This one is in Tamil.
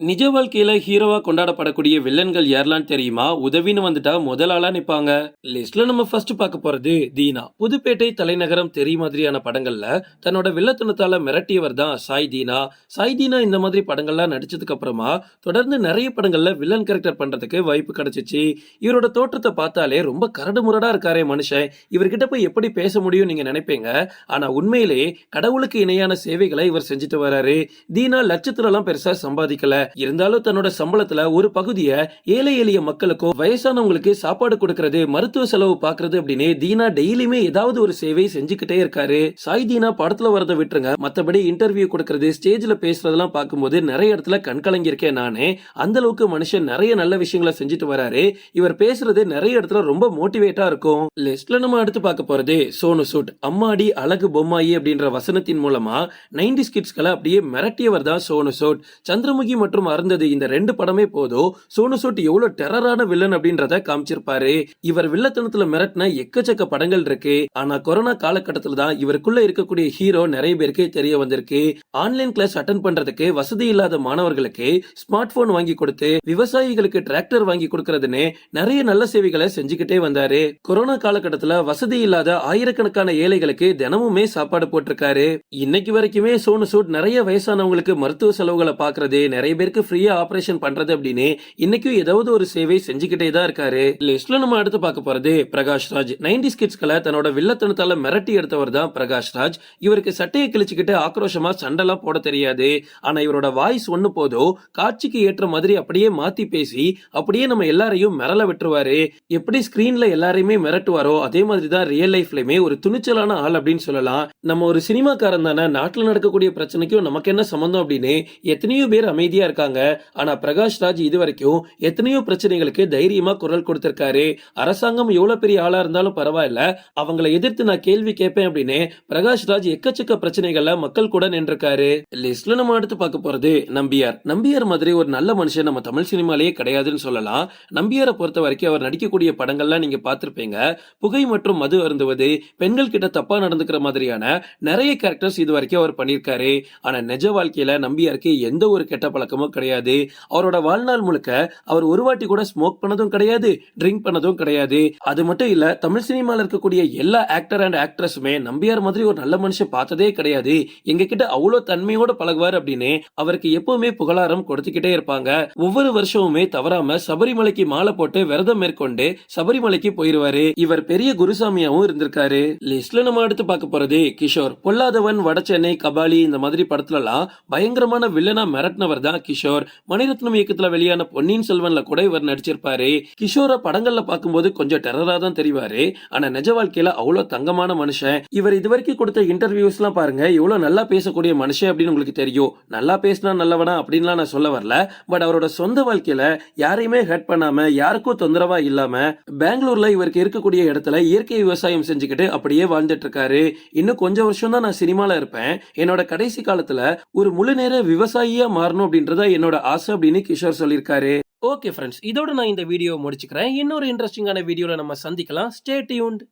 நிஜ வாழ்க்கையில ஹீரோவா கொண்டாடப்படக்கூடிய வில்லன்கள் யாரெல்லாம் தெரியுமா? உதவின்னு வந்துட்டா முதல் ஆளா நிப்பாங்க. லிஸ்ட்ல நம்ம ஃபர்ஸ்ட் பார்க்க போறது தீனா. புதுப்பேட்டை தலைநகரம் தெரி மாதிரியான படங்கள்ல தன்னோட வில்லத்தனத்தால மிரட்டியவர் தான் சாய் தீனா. சாய் தீனா இந்த மாதிரி படங்கள்லாம் நடிச்சதுக்கு அப்புறமா தொடர்ந்து நிறைய படங்கள்ல வில்லன் கேரக்டர் பண்றதுக்கு வாய்ப்பு கிடைச்சிச்சு. இவரோட தோற்றத்தை பார்த்தாலே ரொம்ப கரடு முரடா இருக்காரே மனுஷன். இவர்கிட்ட போய் எப்படி பேச முடியும் நீங்க நினைப்பீங்க? ஆனா உண்மையிலே கடவுளுக்கு இணையான சேவைகளை இவர் செஞ்சுட்டு வராரு. தீனா லட்சத்துல எல்லாம் பெருசா சம்பாதிக்கல. இருந்தாலும் தன்னோட சம்பளத்துல ஒரு பகுதியை ஏழை எளிய மக்களுக்கோ வயசானவங்களுக்கு சாப்பாடு கொடுக்கறது மருத்துவ செலவு பாக்குறது அப்படின்னு தீனா டெய்லியுமே ஏதாவது ஒரு சேவை செஞ்சுக்கிட்டே இருக்காரு. சாய் தீனா படத்துல வரத விட்டுருங்க. மத்தபடி இன்டர்வியூ கொடுக்கறது ஸ்டேஜ்ல பேசுறதெல்லாம் பார்க்கும்போது நிறைய இடத்துல கண்கலங்கியிருக்கேன் நானே. அந்த அளவுக்கு மனுஷன் நிறைய நல்ல விஷயங்களை செஞ்சுட்டு வராரு. இவர் பேசுறது நிறைய இடத்துல ரொம்ப மோட்டிவேட்டா இருக்கும். லிஸ்ட்ல நம்ம அடுத்து பார்க்க போறது சோனு சூட். அம்மாடி அழகு பொம்மாயி அப்படின்ற வசனத்தின் மூலமா நைன்டி கிட்ஸ்களை அப்படியே மிரட்டியவர் தான் சோனு சூட். சந்திரமுகி மற்றும் அருந்ததி. இந்த ரெண்டு படமே போதும் சோனு சூட் எவ்வளவு டெரரான வில்லன் அப்படின்றத காமிச்சிருப்பாரு. இவர் வில்லத்தனத்துல மிரட்டின எக்கச்சக்க படங்கள் இருக்கு. ஆனா கொரோனா காலகட்டத்துல தான் இவருக்குள்ள இருக்கக்கூடிய ஹீரோ நிறைய பேருக்கு தெரிய வந்திருக்கு. ஆன்லைன் கிளாஸ் அட்டன் பண்றதுக்கு வசதி இல்லாத மாணவர்களுக்கு ஸ்மார்ட் போன் வாங்கி கொடுத்து விவசாயிகளுக்கு டிராக்டர் வாங்கி கொடுக்கறதுன்னு நிறைய நல்ல சேவைகளை செஞ்சுக்கிட்டே வந்தாரு. கொரோனா காலகட்டத்துல வசதி இல்லாத ஆயிரக்கணக்கான ஏழைகளுக்கு தினமுமே சாப்பாடு போட்டிருக்காரு. இன்னைக்கு வரைக்குமே சோனு சூட் நிறைய வயசானவங்களுக்கு மருத்துவ செலவுகளை பாக்குறது நிறைய பேர் பேருக்கு ஃப்ரீயா ஆபரேஷன் பண்றது அப்படின்னு இன்னைக்கும் ஏதாவது ஒரு சேவை செஞ்சுக்கிட்டே தான் இருக்காரு. லிஸ்ட்ல நம்ம அடுத்து பார்க்க போறது பிரகாஷ் ராஜ். நைன்டி ஸ்கிட்ஸ்களை தன்னோட வில்லத்தனத்தால மிரட்டி எடுத்தவர் தான் பிரகாஷ் ராஜ். இவருக்கு சட்டையை கிழிச்சுக்கிட்டு ஆக்ரோஷமா சண்டெல்லாம் போட தெரியாது. ஆனா இவரோட வாய்ஸ் ஒண்ணு போதோ காட்சிக்கு ஏற்ற மாதிரி அப்படியே மாத்தி பேசி அப்படியே நம்ம எல்லாரையும் மிரள விட்டுருவாரு. எப்படி ஸ்கிரீன்ல எல்லாரையுமே மிரட்டுவாரோ அதே மாதிரி தான் ரியல் லைஃப்லயுமே ஒரு துணிச்சலான ஆள் அப்படின்னு சொல்லலாம். நம்ம ஒரு சினிமாக்காரன் தானே நாட்டுல நடக்கக்கூடிய பிரச்சனைக்கும் நமக்கு என்ன சம்பந்தம் அப்படின்னு எத்தனையோ பேர் அமைதியா இருக்காங்க. ஆனா பிரகாஷ் ராஜ் இது வரைக்கும் எத்தனையோ பிரச்சனைகளுக்கு தைரியமா குரல் கொடுத்திருக்காரு. அரசாங்கம் எவ்வளவு பெரிய ஆளா இருந்தாலும் பரவாயில்ல. அவங்களை எதிர்த்து நான் கேள்வி கேட்பேன் அப்படின்னு பிரகாஷ் ராஜ் எக்கச்சக்க பிரச்சனைகள்ல மக்கள் கூட நின்றிருக்காரு. லிஸ்ட்ல நம்ம அடுத்து பார்க்க போறது நம்பியார். நம்பியார் மாதிரி ஒரு நல்ல மனுஷன் நம்ம தமிழ் சினிமாலேயே கிடையாதுன்னு சொல்லலாம். நம்பியாரை பொறுத்த வரைக்கும் அவர் நடிக்கக்கூடிய படங்கள்லாம் நீங்க பார்த்திருப்பீங்க. புகை மற்றும் மது அருந்துவது பெண்கள் கிட்ட தப்பா நடந்துக்கிற மாதிரியான நிறைய கேரக்டர்ஸ் இது வரைக்கும் அவர் பண்ணியிருக்காரு. ஆனா நிஜ வாழ்க்கையில நம்பியாருக்கு எந்த ஒரு கெட்ட பழக்கமும் கிடையாது. அவரோட வாழ்நாள் முழுக்க அவர் ஒரு வாட்டி கூட ஸ்மோக் பண்ணதும் கிடையாது ட்ரிங்க் பண்ணதும் கிடையாது. அது மட்டும் இல்ல தமிழ் சினிமாவில் இருக்கக்கூடிய எல்லா ஆக்டர் அண்ட் ஆக்ட்ரஸுமே நம்பியார் மாதிரி ஒரு நல்ல மனுஷன் பார்த்ததே கிடையாது. எங்க கிட்ட அவ்வளவு தன்மையோட பழகுவார் அப்படின்னு அவருக்கு எப்பவுமே புகழாரம் கொடுத்துக்கிட்டே இருப்பாங்க. ஒவ்வொரு வருஷமுமே தவறாம சபரிமலைக்கு மாலை போட்டு விரதம் மேற்கொண்டு சபரிமலைக்கு போயிருவாரு. இவர் பெரிய குருசாமியாவும் இருந்திருக்காரு. லிஸ்ட்ல நம்ம அடுத்து பார்க்க போறது கிஷோர். பொல்லாதவன் வட சென்னை கபாலி இந்த மாதிரி படத்துலலாம் பயங்கரமான வில்லனா மிரட்டினவர் தான் கிஷோர். கிஷோர் மணிரத்னம் இயக்கத்துல வெளியான பொன்னியின் செல்வன்ல கூட இவர் நடிச்சிருப்பாரு. கிஷோரை படங்கள்ல பார்க்கும்போது கொஞ்சம் டெரரா தான் தெரிவாரு. ஆனா நிஜ வாழ்க்கையில அவ்வளவு தங்கமான மனுஷன். இவர் இதுவரைக்கும் கொடுத்த இன்டர்வியூஸ் எல்லாம் பாருங்க எவ்வளவு நல்லா பேசக்கூடிய மனுஷன் அப்படின்னு உங்களுக்கு தெரியும். நல்லா பேசினா நல்லவனா அப்படின்லாம் நான் சொல்ல வரல. பட் அவரோட சொந்த வாழ்க்கையில யாரையுமே ஹர்ட் பண்ணாம யாருக்கும் தொந்தரவா இல்லாம பெங்களூர்ல இவருக்கு இருக்கக்கூடிய இடத்துல இயற்கை விவசாயம் செஞ்சுக்கிட்டு அப்படியே வாழ்ந்துட்டு இருக்காரு இன்னும் கொஞ்சம் வருஷம் தான் நான் சினிமால இருப்பேன். என்னோட கடைசி காலத்துல ஒரு முழு நேர விவசாயியா மாறணும் அப்படின்றத என்னோட ஆசை அப்படின்னு கிஷோர் சொல்லியிருக்காரு. ஓகே ஃப்ரெண்ட்ஸ் இதோட நான் இந்த வீடியோ முடிச்சுக்கிறேன். இன்னொரு இன்ட்ரெஸ்டிங்கான வீடியோவில் நம்ம சந்திக்கலாம். Stay tuned